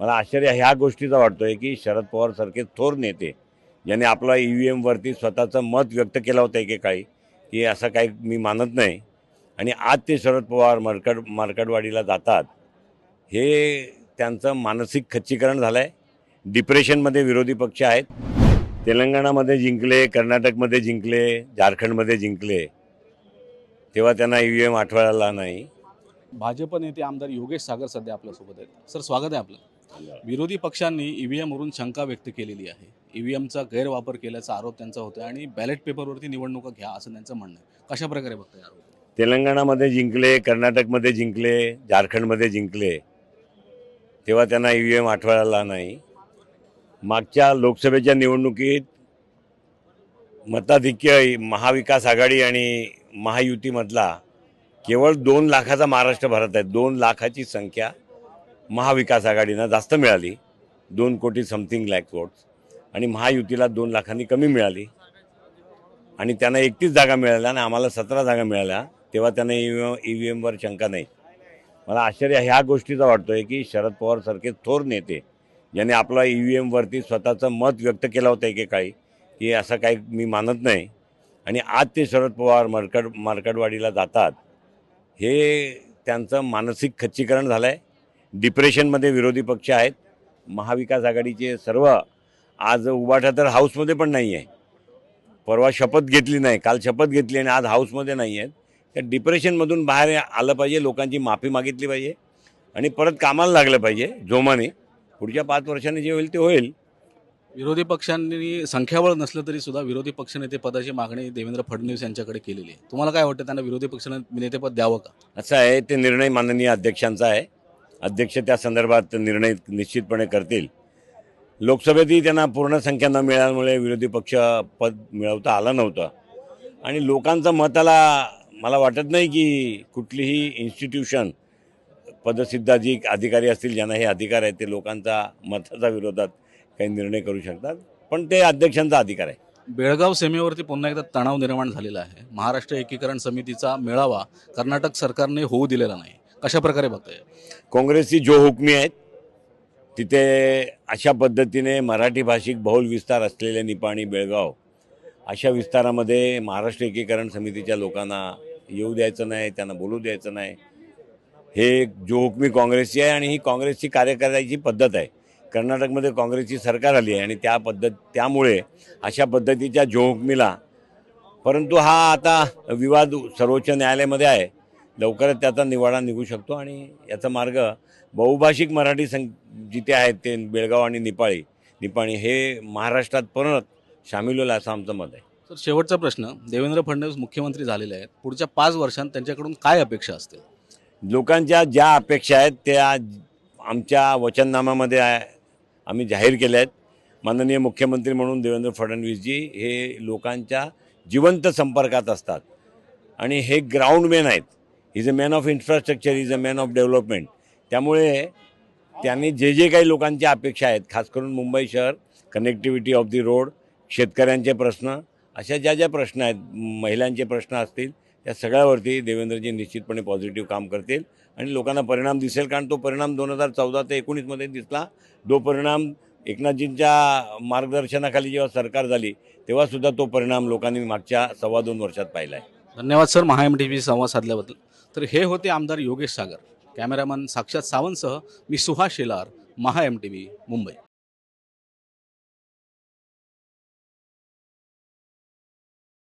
मला आश्चर्य ह्या गोष्टीचा वाटतोय की शरद पवार सारखे थोर नेते ज्याने आपला ई व्ही एमवरती स्वतःचं मत व्यक्त केलं होतं एकेकाळी की असं काही मी मानत नाही. आणि आज ते शरद पवार मरकड मार्कडवाडीला जातात हे त्यांचं मानसिक खच्चीकरण झालं आहे डिप्रेशनमध्ये विरोधी पक्ष आहेत. तेलंगणामध्ये जिंकले कर्नाटकमध्ये जिंकले झारखंडमध्ये जिंकले तेव्हा त्यांना ई व्ही एम आठवडायला नाही. भाजप नेते आमदार योगेश सागर सध्या आपल्यासोबत आहेत. सर स्वागत आहे आपलं. विरोधी पक्षांनी ईव्हीएमवरून शंका व्यक्त केलेली आहे. ईव्हीएमचा गैरवापर केल्याचा आरोप त्यांचा होता आणि बॅलेट पेपरवरती निवडणुका घ्या असं त्यांचं म्हणणं आहे. कशा प्रकारे बघताय आरोप तेलंगणामध्ये जिंकले कर्नाटकमध्ये जिंकले झारखंडमध्ये जिंकले तेव्हा त्यांना ई व्ही एम आठवडायला नाही. मागच्या लोकसभेच्या निवडणुकीत मताधिक्य महाविकास आघाडी आणि महायुतीमधला केवळ दोन लाखाचा महाराष्ट्र भरत आहे. दोन लाखाची संख्या महाविकास आघाडीनं जास्त मिळाली. दोन कोटी समथिंग लॅक वोट्स आणि महायुतीला दोन लाखांनी कमी मिळाली. आणि त्यांना एकतीस जागा मिळाल्या आणि आम्हाला सतरा जागा मिळाल्या. तेव्हा त्यांना ई ई व्ही एमवर शंका नाही. मला आश्चर्य ह्या गोष्टीचा वाटतोय की शरद पवार सारखे थोर नेते ज्याने आपला ई व्ही एमवरती स्वतःचं मत व्यक्त केलं होतं एकेकाळी की असं काही मी मानत नाही. आणि आज ते शरद पवार मरकड मार्कडवाडीला जातात. हे त्यांचं मानसिक खच्चीकरण झालं आहे डिप्रेशनमध्ये विरोधी पक्ष आहेत. महाविकास आघाडीचे सर्व आज उभाटा तर हाऊसमध्ये पण नाही आहे. परवा शपथ घेतली नाही. काल शपथ घेतली आणि आज हाऊसमध्ये नाही आहेत. त्या डिप्रेशनमधून बाहेर आलं पाहिजे लोकांची माफी मागितली पाहिजे आणि परत कामाला लागलं पाहिजे जोमाने. पुढच्या पाच वर्षांनी जे होईल ते होईल. विरोधी पक्षांनी संख्याबळ नसलं तरी सुद्धा विरोधी पक्षनेते पदाची मागणी देवेंद्र फडणवीस यांच्याकडे केलेली आहे. तुम्हाला काय वाटतं त्यांना विरोधी पक्ष नेतेपद द्यावं का? असं आहे ते निर्णय माननीय अध्यक्षांचा आहे. अध्यक्ष त्या संदर्भात निर्णय निश्चितपणे करतील. लोकसभेतही त्यांना पूर्ण संख्या न मिळाल्यामुळे विरोधी पक्ष पद मिळवता आलं नव्हतं. आणि लोकांचं मताला मला वाटत नाही की कुठलीही इन्स्टिट्यूशन पदसिद्ध जी अधिकारी असतील ज्यांना हे अधिकार आहेत ते लोकांचा मताचा विरोधात काही निर्णय करू शकतात. पण ते अध्यक्षांचा अधिकार आहे. बेळगाव सीमेवरती पुन्हा एकदा तणाव निर्माण झालेला आहे. महाराष्ट्र एकीकरण समितीचा मेळावा कर्नाटक सरकारने होऊ दिलेला नाही. अशा प्रकारे बघताय. काँग्रेसची जो हुकमी आहेत तिथे अशा पद्धतीने मराठी भाषिक बहुल विस्तार असलेले निपाणी बेळगाव अशा विस्तारामध्ये महाराष्ट्र एकीकरण समितीच्या लोकांना येऊ द्यायचं नाही त्यांना बोलू द्यायचं नाही. हे जो हुकमी काँग्रेसची आहे आणि ही काँग्रेसची कार्य करायची पद्धत आहे. कर्नाटकमध्ये काँग्रेसची सरकार आली आहे आणि त्या पद्धत त्यामुळे अशा पद्धतीच्या जो हुकमीला परंतु हा आता विवाद सर्वोच्च न्यायालयामध्ये आहे. लवकरच त्याचा निवाडा निघू शकतो आणि याचा मार्ग बहुभाषिक मराठी सं जिथे आहेत ते बेळगाव आणि निपाळी निपाणी हे महाराष्ट्रात परत सामील होईल असं आमचं मत आहे. तर शेवटचा प्रश्न. देवेंद्र फडणवीस मुख्यमंत्री झालेले आहेत. पुढच्या पाच वर्षांत त्यांच्याकडून काय अपेक्षा असतील? लोकांच्या ज्या अपेक्षा आहेत त्या आमच्या वचननामामध्ये आहे आम्ही जाहीर केल्या आहेत. माननीय मुख्यमंत्री म्हणून देवेंद्र फडणवीसजी हे लोकांच्या जिवंत संपर्कात असतात. आणि हे ग्राउंडमॅन आहेत. Is a man of infrastructure is a man of development त्यामुळे त्यांनी जे जे काही लोकांच्या अपेक्षा आहेत खास करून मुंबई शहर कनेक्टिव्हिटी ऑफ दी रोड शेतकऱ्यांचे प्रश्न अशा ज्या ज्या प्रश्न आहेत महिलांचे प्रश्न असतील त्या सगळ्यावरती देवेंद्रजी निश्चितपणे पॉझिटिव्ह काम करतील. आणि लोकांना परिणाम दिसेल कारण तो परिणाम दोन हजार चौदा ते एकोणीसमध्ये दिसला. जो परिणाम एकनाथजींच्या मार्गदर्शनाखाली जेव्हा सरकार झाली तेव्हासुद्धा तो परिणाम लोकांनी मागच्या सव्वा दोन वर्षात पाहिला आहे धन्यवाद sir Maha M T V संवाद साधल्याबद्दल. तर हे होते आमदार योगेश सागर. कॅमेरामॅन साक्षात सावंतसह मी Suhas Shelar Maha M T V Mumbai.